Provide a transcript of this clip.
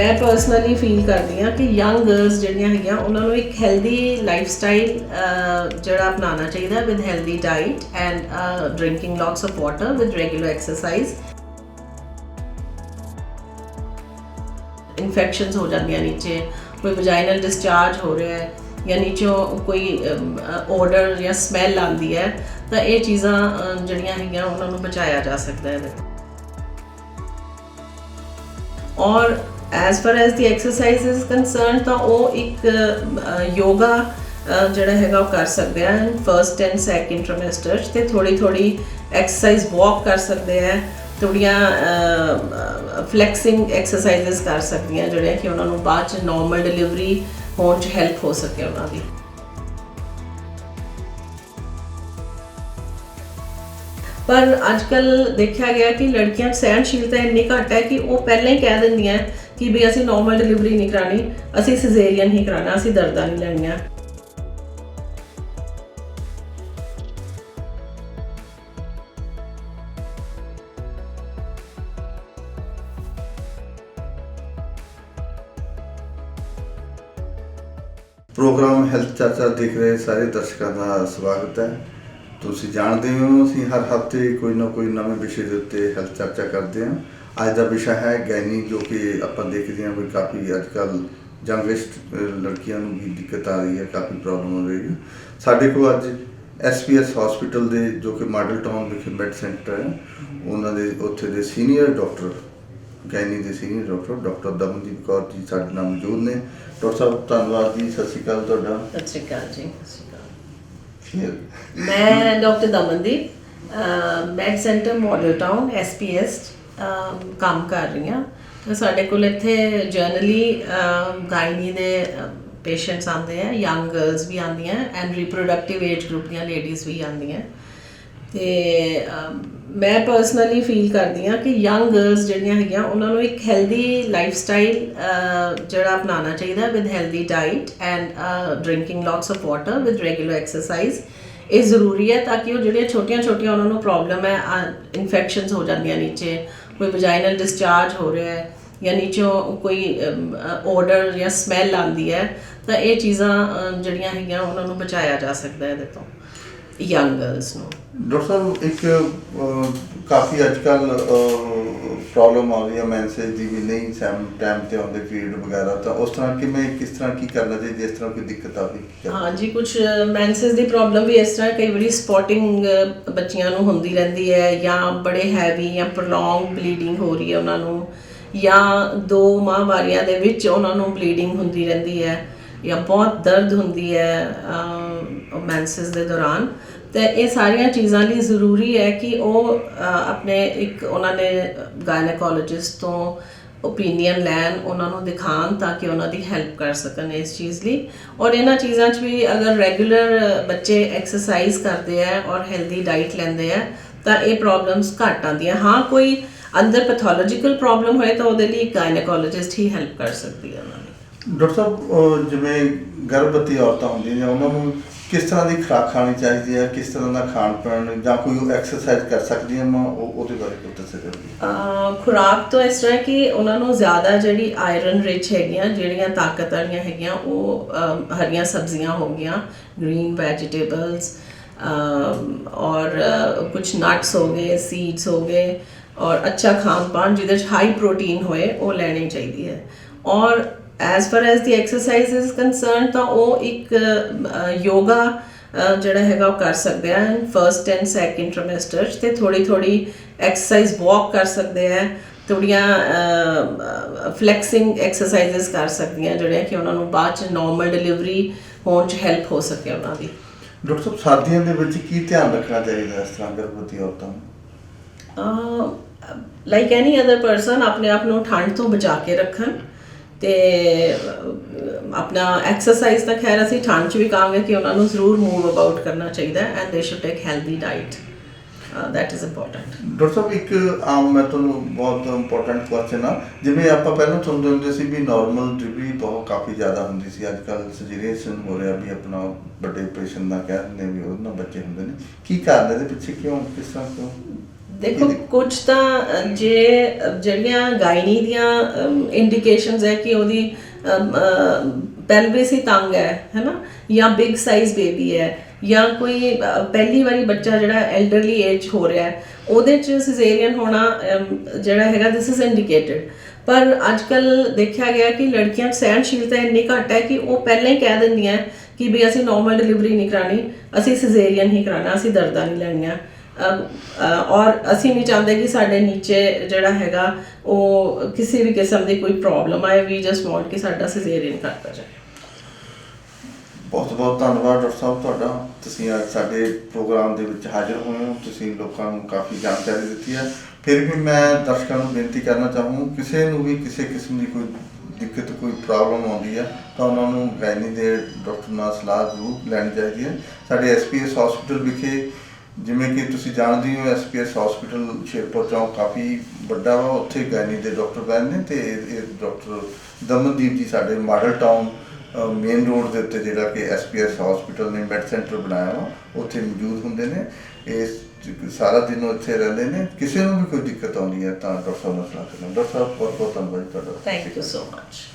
ਮੈਂ personally feel ਕਰਦੀ ਹਾਂ ਕਿ ਯੰਗ ਗਰਲਸ ਜਿਹੜੀਆਂ ਹੈਗੀਆਂ, ਉਹਨਾਂ ਨੂੰ ਇੱਕ ਹੈਲਦੀ ਲਾਈਫ ਸਟਾਈਲ ਜਿਹੜਾ ਅਪਣਾਉਣਾ ਚਾਹੀਦਾ with healthy diet and drinking lots of water with regular exercise infections ਹੋ ਜਾਂਦੀਆਂ ਨੀਚੇ, ਕੋਈ ਵਜਾਈਨਲ ਡਿਸਚਾਰਜ ਹੋ ਰਿਹਾ ਹੈ ਜਾਂ ਨੀਚੋਂ ਕੋਈ ਆਰਡਰ ਜਾਂ ਸਮੈਲ ਆਉਂਦੀ ਹੈ, ਤਾਂ ਇਹ ਚੀਜ਼ਾਂ ਜਿਹੜੀਆਂ ਹੈਗੀਆਂ, ਉਹਨਾਂ ਨੂੰ ਬਚਾਇਆ ਜਾ ਸਕਦਾ ਹੈ। ਔਰ as far as the exercise is concern ਤਾਂ ਉਹ ਇੱਕ ਯੋਗਾ ਜਿਹੜਾ ਹੈਗਾ ਉਹ ਕਰ ਸਕਦੇ ਆ। ਫਰਸਟ ਐਂਡ ਸੈਕੰਡ ਟ੍ਰਿਮੈਸਟਰ ਤੇ ਥੋੜੀ ਥੋੜੀ ਐਕਸਰਸਾਈਜ਼ ਵਾਕ ਕਰ ਸਕਦੇ ਆ। ਥੋੜੀਆਂ ਫਲੈਕਸਿੰਗ ਐਕਸਰਸਾਈਜ਼ਸ ਕਰ ਸਕਦੀਆਂ ਜਿਹੜੀਆਂ ਕਿ ਉਹਨਾਂ ਨੂੰ ਬਾਅਦ ਚ ਨਾਰਮਲ ਡਿਲੀਵਰੀ ਹੋਣ ਚ ਹੈਲਪ ਹੋ ਸਕੇ ਉਹਨਾਂ ਦੀ। ਪਰ ਅੱਜ ਅੱਜਕੱਲ ਦੇਖਿਆ ਗਿਆ ਕਿ ਲੜਕੀਆਂ ਸਹਿਣਸ਼ੀਲਤਾ ਇੰਨੀ ਘੱਟ ਹੈ ਕਿ ਉਹ ਪਹਿਲਾਂ ਹੀ ਕਹਿ ਦਿੰਦੀਆਂ ਕਿ ਵੀ ਅਸੀਂ ਨਾਰਮਲ ਡਿਲੀਵਰੀ ਨਹੀਂ ਕਰਾਣੀ ਅਸੀਂ ਸਿਜ਼ੇਰੀਅਨ ਹੀ ਕਰਾਣਾ ਅਸੀਂ ਦਰਦਾਂ ਨਹੀਂ ਲੈਣੀਆਂ। ਪ੍ਰੋਗਰਾਮ ਹੈਲਥ ਚਰਚਾ ਦੇਖ ਰਹੇ ਸਾਰੇ ਦਰਸ਼ਕਾਂ ਦਾ ਸਵਾਗਤ ਹੈ। ਤੁਸੀਂ ਜਾਣਦੇ ਹੋ, ਅਸੀਂ ਹਰ ਹਫ਼ਤੇ ਕੋਈ ਨਾ ਕੋਈ ਨਵੇਂ ਵਿਸ਼ੇ ਦੇ ਉੱਤੇ ਹੈਲਥ ਚਰਚਾ ਕਰਦੇ ਹਾਂ। ਅੱਜ ਦਾ ਵਿਸ਼ਾ ਹੈ ਗੈਨੀ ਜੋ ਕਿ ਆਪਾਂ ਦੇਖਦੇ ਹਾਂ ਵੀ ਕਾਫੀ ਅੱਜਕੱਲ ਜੰਗਲਿਸਟ ਲੜਕੀਆਂ ਨੂੰ ਵੀ ਦਿੱਕਤ ਆ ਰਹੀ ਹੈ ਕਾਫੀ ਪ੍ਰੋਬਲਮ ਹੋ ਰਹੀ ਹੈ। ਸਾਡੇ ਕੋਲ ਅੱਜ ਐਸਪੀਐਸ ਹਸਪੀਟਲ ਦੇ ਜੋ ਕਿ ਮਾਡਲ ਟਾਊਨ ਵਿਖੇ ਮੈਡ ਸੈਂਟਰ ਹੈ ਉਹਨਾਂ ਦੇ ਉੱਥੇ ਦੇ ਸੀਨੀਅਰ ਡਾਕਟਰ ਗੈਨੀ ਦੇ senior doctor doctor Damandeep Kaur ji ਸਾਡੇ ਨਾਲ ਮੌਜੂਦ ਨੇ। ਡਾਕਟਰ ਸਾਹਿਬ ਧੰਨਵਾਦ ਜੀ ਸਤਿ ਸ਼੍ਰੀ ਅਕਾਲ ਤੁਹਾਡਾ। ਸਤਿ ਸ਼੍ਰੀ ਅਕਾਲ ਜੀ ਸਤਿ ਸ਼੍ਰੀ ਅਕਾਲ। ਫਿਰ? ਮੈਂ doctor Damandeep Med Centre Model Town SPS ਕੰਮ ਕਰ ਰਹੀ ਹਾਂ ਤੇ ਸਾਡੇ ਕੋਲ ਇੱਥੇ ਜਰਨਲੀ ਗਾਇਨੀ ਦੇ ਪੇਸ਼ੈਂਟਸ ਆਉਂਦੇ ਆ ਯੰਗ ਗਰਲਸ ਵੀ ਆਉਂਦੀਆਂ ਐਂਡ ਰੀਪਰੋਡਕਟਿਵ ਏਜ ਗਰੁੱਪ ਦੀਆਂ ਲੇਡੀਜ਼ ਵੀ ਆਉਂਦੀਆਂ। ਤੇ ਮੈਂ ਪਰਸਨਲੀ ਫੀਲ ਕਰਦੀ ਹਾਂ ਕਿ ਯੰਗ ਗਰਲਸ ਜਿਹੜੀਆਂ ਹੈਗੀਆਂ, ਉਹਨਾਂ ਨੂੰ ਇੱਕ ਹੈਲਦੀ ਲਾਈਫ ਸਟਾਈਲ ਜਿਹੜਾ ਅਪਣਾਉਣਾ ਚਾਹੀਦਾ with healthy diet and drinking lots of water with regular exercise ਇਹ ਜ਼ਰੂਰੀ ਹੈ ਤਾਂ ਕਿ ਉਹ ਜਿਹੜੀਆਂ ਛੋਟੀਆਂ-ਛੋਟੀਆਂ ਉਹਨਾਂ ਨੂੰ ਪ੍ਰੋਬਲਮ ਹੈ ਇਨਫੈਕਸ਼ਨਸ ਹੋ ਜਾਂਦੀਆਂ ਨੀਚੇ, ਕੋਈ ਵਜਾਈਨਲ ਡਿਸਚਾਰਜ ਹੋ ਰਿਹਾ ਹੈ ਜਾਂ ਨੀਚੋਂ ਕੋਈ ਆਰਡਰ ਜਾਂ ਸਮੈਲ ਆਉਂਦੀ ਹੈ ਤਾਂ ਇਹ ਚੀਜ਼ਾਂ ਜਿਹੜੀਆਂ ਹੈਗੀਆਂ ਉਹਨਾਂ ਨੂੰ ਬਚਾਇਆ ਜਾ ਸਕਦਾ ਹੈ ਇਹਦੇ ਤੋਂ। ਯੰਗ ਗਰਲਸ ਨੂੰ। ਡਾਕਟਰ ਸਾਹਿਬ ਇੱਕ ਅਹ, ਕਾਫੀ ਅੱਜਕੱਲ ਪ੍ਰੋਬਲਮ ਆ ਰਹੀ ਹੈ ਮੈਂਸੇਜ ਦੀ ਵੀ ਨਹੀਂ ਸੈਮ ਟਾਈਮ ਤੇ ਆਉਂਦੇ ਪੀਰੀਅਡ ਵਗੈਰਾ ਤਾਂ ਉਸ ਤਰ੍ਹਾਂ ਕਿਵੇਂ ਕਿਸ ਤਰ੍ਹਾਂ ਕੀ ਕਰਨਾ ਚਾਹੀਦਾ ਜਿਸ ਤਰ੍ਹਾਂ ਕੋਈ ਦਿੱਕਤ ਆਵੇ ਹਾਂ ਜੀ ਕੁਝ ਮੈਂਸਸ ਦੀ ਪ੍ਰੋਬਲਮ ਵੀ ਇਸ ਤਰ੍ਹਾਂ ਕਈ ਵਾਰੀ ਸਪੌਟਿੰਗ ਬੱਚੀਆਂ ਨੂੰ ਹੁੰਦੀ ਰਹਿੰਦੀ ਹੈ ਜਾਂ ਬੜੇ ਹੈਵੀ ਜਾਂ ਪ੍ਰੋਲੋਂਗ ਬਲੀਡਿੰਗ ਹੋ ਰਹੀ ਹੈ ਉਹਨਾਂ ਨੂੰ ਜਾਂ ਦੋ ਮਾਹਵਾਰੀਆਂ ਦੇ ਵਿੱਚ ਉਹਨਾਂ ਨੂੰ ਬਲੀਡਿੰਗ ਹੁੰਦੀ ਰਹਿੰਦੀ ਹੈ ਜਾਂ ਬਹੁਤ ਦਰਦ ਹੁੰਦੀ ਹੈ ਮੈਂਸਸ ਦੇ ਦੌਰਾਨ। ਤੇ ਇਹ ਸਾਰੀਆਂ ਚੀਜ਼ਾਂ ਲਈ ਜ਼ਰੂਰੀ ਹੈ ਕਿ ਉਹ ਆਪਣੇ ਇੱਕ ਉਹਨਾਂ ਨੇ ਗਾਇਨੇਕੋਲੋਜਿਸਟ ਤੋਂ ਓਪੀਨੀਅਨ ਲੈਣ, ਉਹਨਾਂ ਨੂੰ ਦਿਖਾਣ ਤਾਂ ਕਿ ਉਹਨਾਂ ਦੀ ਹੈਲਪ ਕਰ ਸਕਣ ਇਸ ਚੀਜ਼ ਲਈ। ਔਰ ਇਹਨਾਂ ਚੀਜ਼ਾਂ 'ਚ ਵੀ ਅਗਰ ਰੈਗੂਲਰ ਬੱਚੇ ਐਕਸਰਸਾਈਜ਼ ਕਰਦੇ ਆ ਔਰ ਹੈਲਦੀ ਡਾਈਟ ਲੈਂਦੇ ਆ ਤਾਂ ਇਹ ਪ੍ਰੋਬਲਮਸ ਘੱਟ ਆਉਂਦੀਆਂ। ਹਾਂ, ਕੋਈ ਅੰਦਰ ਪੈਥੋਲੋਜੀਕਲ ਪ੍ਰੋਬਲਮ ਹੋਏ ਤਾਂ ਉਹਦੇ ਲਈ ਗਾਇਨੇਕੋਲੋਜਿਸਟ ਹੀ ਹੈਲਪ ਕਰ ਸਕਦੀ ਹੈ ਉਹਨਾਂ ਦੀ। ਡਾਕਟਰ ਸਾਹਿਬ ਜਿਵੇਂ ਗਰਭਵਤੀ ਔਰਤਾਂ ਹੁੰਦੀਆਂ ਨੇ, ਉਹਨਾਂ ਨੂੰ ਕਿਸ ਤਰ੍ਹਾਂ ਦੀ ਖੁਰਾਕ ਖਾਣੀ ਚਾਹੀਦੀ ਹੈ, ਕਿਸ ਤਰ੍ਹਾਂ ਦਾ ਖਾਣ ਪੀਣ ਜਾਂ ਕੋਈ ਐਕਸਰਸਾਈਜ਼ ਕਰ ਸਕਦੀਆਂ ਮੈਂ ਉਹ ਉਹਦੇ ਬਾਰੇ ਕੁਝ ਦੱਸਿਆ ਕਰੀਏ ਖੁਰਾਕ ਤੋਂ ਇਸ ਤਰ੍ਹਾਂ ਕਿ ਉਹਨਾਂ ਨੂੰ ਜ਼ਿਆਦਾ ਜਿਹੜੀ ਆਇਰਨ ਰਿਚ ਹੈਗੀਆਂ, ਜਿਹੜੀਆਂ ਤਾਕਤ ਵਾਲੀਆਂ ਹੈਗੀਆਂ, ਉਹ ਹਰੀਆਂ ਸਬਜ਼ੀਆਂ ਹੋ ਗਈਆਂ ਗ੍ਰੀਨ ਵੈਜੀਟੇਬਲਸ ਔਰ ਕੁਝ ਨਟਸ ਹੋ ਗਏ ਸੀਡਸ ਹੋ ਗਏ, ਔਰ ਅੱਛਾ ਖਾਣ ਪਾਣ ਜਿਹਦੇ ਵਿੱਚ ਹਾਈ ਪ੍ਰੋਟੀਨ ਹੋਏ, ਉਹ ਲੈਣੀ ਚਾਹੀਦੀ ਹੈ। ਔਰ as far as the exercise is concern ਤਾਂ ਉਹ ਇੱਕ ਯੋਗਾ ਜਿਹੜਾ ਹੈਗਾ ਉਹ ਕਰ ਸਕਦੇ ਆ। ਫਰਸਟ ਐਂਡ ਸੈਕੰਡ ਟ੍ਰਿਮੈਸਟਰ ਤੇ ਥੋੜੀ ਥੋੜੀ ਐਕਸਰਸਾਈਜ਼ ਵਾਕ ਕਰ ਸਕਦੇ ਆ। ਥੋੜੀਆਂ ਫਲੈਕਸਿੰਗ ਐਕਸਰਸਾਈਜ਼ਸ ਕਰ ਸਕਦੀਆਂ ਜਿਹੜੀਆਂ ਕਿ ਉਹਨਾਂ ਨੂੰ ਬਾਅਦ ਚ ਨਾਰਮਲ ਡਿਲੀਵਰੀ ਹੋਣ ਚ ਹੈਲਪ ਹੋ ਸਕੇ ਉਹਨਾਂ ਦੀ। ਡਾਕਟਰ ਸਾਹਿਬ ਸਰਦੀਆਂ ਦੇ ਵਿੱਚ ਕੀ ਧਿਆਨ ਰੱਖਣਾ ਚਾਹੀਦਾ ਇਸ ਤਰ੍ਹਾਂ ਗਰਭਵਤੀ ਔਰਤਾਂ ਨੂੰ? ਲਾਈਕ ਐਨੀ ਅਦਰ ਪਰਸਨ ਆਪਣੇ ਆਪ ਨੂੰ ਠੰਡ ਤੋਂ ਬਚਾ ਕੇ ਰੱਖਣ। ਤੇ ਆਪਣਾ ਐਕਸਰਸਾਈਜ਼ ਤਾਂ ਖੈਰ ਅਸੀਂ ਠੰਡ 'ਚ ਵੀ ਕਹਾਂਗੇ ਕਿ ਉਹਨਾਂ ਨੂੰ ਜ਼ਰੂਰ ਮੂਵ ਅਬਾਊਟ ਕਰਨਾ ਚਾਹੀਦਾ and they should take healthy diet that is important doctor ਸਾਹਿਬ, ਇੱਕ ਆਮ ਮੈਂ ਤੁਹਾਨੂੰ ਬਹੁਤ ਇੰਪੋਰਟੈਂਟ ਕੁਐਸਚਨ ਆ। ਜਿਵੇਂ ਆਪਾਂ ਪਹਿਲਾਂ ਸੁਣਦੇ ਹੁੰਦੇ ਸੀ ਵੀ ਨਾਰਮਲ ਡਿਲੀਵਰੀ ਬਹੁਤ ਕਾਫੀ ਜ਼ਿਆਦਾ ਹੁੰਦੀ ਸੀ। ਅੱਜ ਕੱਲ ਸਜੀਰੇਸ਼ਨ ਹੋ ਰਿਹਾ ਵੀ ਆਪਣਾ ਵੱਡੇ ਆਪਰੇਸ਼ਨ ਦਾ ਕਹਿ ਵੀ ਉਹਨਾਂ ਬੱਚੇ ਹੁੰਦੇ ਨੇ। ਕੀ ਕਾਰਨ ਇਹਦੇ ਪਿੱਛੇ ਕਿਉਂ, ਕਿਸ ਤਰ੍ਹਾਂ ਕਿਉਂ? ਦੇਖੋ ਕੁਝ ਤਾਂ ਜੇ ਜਿਹੜੀਆਂ ਗਾਇਨੀ ਦੀਆਂ ਇੰਡੀਕੇਸ਼ਨਸ ਹੈ ਕਿ ਉਹਦੀ ਪੈਲਵਿਸ ਹੀ ਤੰਗ ਹੈ ਹੈਨਾ? ਜਾਂ ਬਿਗ ਸਾਈਜ਼ ਬੇਬੀ ਹੈ ਜਾਂ ਕੋਈ ਪਹਿਲੀ ਵਾਰੀ ਬੱਚਾ ਜਿਹੜਾ ਐਲਡਰਲੀ ਏਜ ਹੋ ਰਿਹਾ ਹੈ ਉਹਦੇ ਚ ਸਿਜ਼ੇਰੀਅਨ ਹੋਣਾ ਜਿਹੜਾ ਹੈਗਾ ਦਿਸ ਇਜ਼ ਇੰਡੀਕੇਟਡ ਪਰ ਅੱਜ ਕੱਲ ਦੇਖਿਆ ਗਿਆ ਕਿ ਲੜਕੀਆਂ ਸਹਿਣਸ਼ੀਲਤਾ ਇੰਨੀ ਘੱਟ ਹੈ ਕਿ ਉਹ ਪਹਿਲਾਂ ਹੀ ਕਹਿ ਦਿੰਦੀਆਂ ਕਿ ਵੀ ਅਸੀਂ ਨਾਰਮਲ ਡਿਲੀਵਰੀ ਨਹੀਂ ਕਰਾਣੀ ਅਸੀਂ ਸਿਜ਼ੇਰੀਅਨ ਹੀ ਕਰਾਣਾ ਅਸੀਂ ਦਰਦਾਂ ਨਹੀਂ ਲੈਣੀਆਂ। ਔਰ ਅਸੀਂ ਨਹੀਂ ਚਾਹੁੰਦੇ ਕਿ ਸਾਡੇ ਨੀਚੇ ਜਿਹੜਾ ਹੈਗਾ, ਉਹ ਕਿਸੇ ਵੀ ਕਿਸਮ ਦੀ ਕੋਈ ਪ੍ਰੋਬਲਮ ਆਏ, ਵੀ ਜਸਟ ਵਾਂਟ ਕਿ ਸਾਡਾ ਸਿਜ਼ੇਰੀਅਨ ਕਰਤਾ ਜਾਏ। ਬਹੁਤ ਬਹੁਤ ਧੰਨਵਾਦ, ਡਾਕਟਰ ਸਾਹਿਬ, ਤੁਹਾਡਾ। ਤੁਸੀਂ ਅੱਜ ਸਾਡੇ ਪ੍ਰੋਗਰਾਮ ਦੇ ਵਿੱਚ ਹਾਜ਼ਰ ਹੋਏ ਹੋ। ਤੁਸੀਂ ਲੋਕਾਂ ਨੂੰ ਕਾਫੀ ਜਾਣਕਾਰੀ ਦਿੱਤੀ ਹੈ। ਫਿਰ ਵੀ ਮੈਂ ਦਰਸ਼ਕਾਂ ਨੂੰ ਬੇਨਤੀ ਕਰਨਾ ਚਾਹੂੰ ਕਿਸੇ ਨੂੰ ਵੀ ਕਿਸੇ ਕਿਸਮ ਦੀ ਕੋਈ ਦਿੱਕਤ, ਕੋਈ ਪ੍ਰੋਬਲਮ ਆਉਂਦੀ ਹੈ, ਤਾਂ ਉਹਨਾਂ ਨੂੰ ਗਾਇਨੀ ਦੇ ਡਾਕਟਰ ਨਾਲ ਸਲਾਹ ਜ਼ਰੂਰ ਲੈਣੀ ਚਾਹੀਦੀ ਹੈ। ਸਾਡੇ ਐਸਪੀਐਸ ਹਸਪੀਟਲ ਵਿਖੇ ਜਿਵੇਂ ਕਿ ਤੁਸੀਂ ਜਾਣਦੇ ਹੋ, ਐਸਪੀਐਸ ਹਸਪੀਟਲ ਸ਼ੇਰਪੁਰ ਚੌਂਕ ਕਾਫੀ ਵੱਡਾ ਵਾ, ਉੱਥੇ ਗਾਇਨੀ ਦੇ ਡਾਕਟਰ ਬੈਨ ਨੇ ਤੇ ਇਹ ਇਹ ਡਾਕਟਰ ਦਮਨਦੀਪ ਜੀ ਸਾਡੇ ਮਾਡਲ ਟਾਊਨ ਮੇਨ ਰੋਡ ਦੇ ਉੱਤੇ ਜਿਹੜਾ ਕਿ ਐਸਪੀਐਸ ਹਸਪੀਟਲ ਨੇ ਮੈਡ ਸੈਂਟਰ ਬਣਾਇਆ ਵਾ, ਉੱਥੇ ਮੌਜੂਦ ਹੁੰਦੇ ਨੇ। ਇਸ ਸਾਰਾ ਦਿਨ ਉੱਥੇ ਰਹਿੰਦੇ ਨੇ। ਕਿਸੇ ਨੂੰ ਵੀ ਕੋਈ ਦਿੱਕਤ ਆਉਂਦੀ ਹੈ ਤਾਂ ਡਾਕਟਰ ਸਾਹਿਬ ਨਾਲ ਸਲਾਹ ਕਰਨਾ ਡਾਕਟਰ ਸਾਹਿਬ ਬਹੁਤ ਬਹੁਤ ਧੰਨਵਾਦ ਜੀ ਤੁਹਾਡਾ। Thank you so much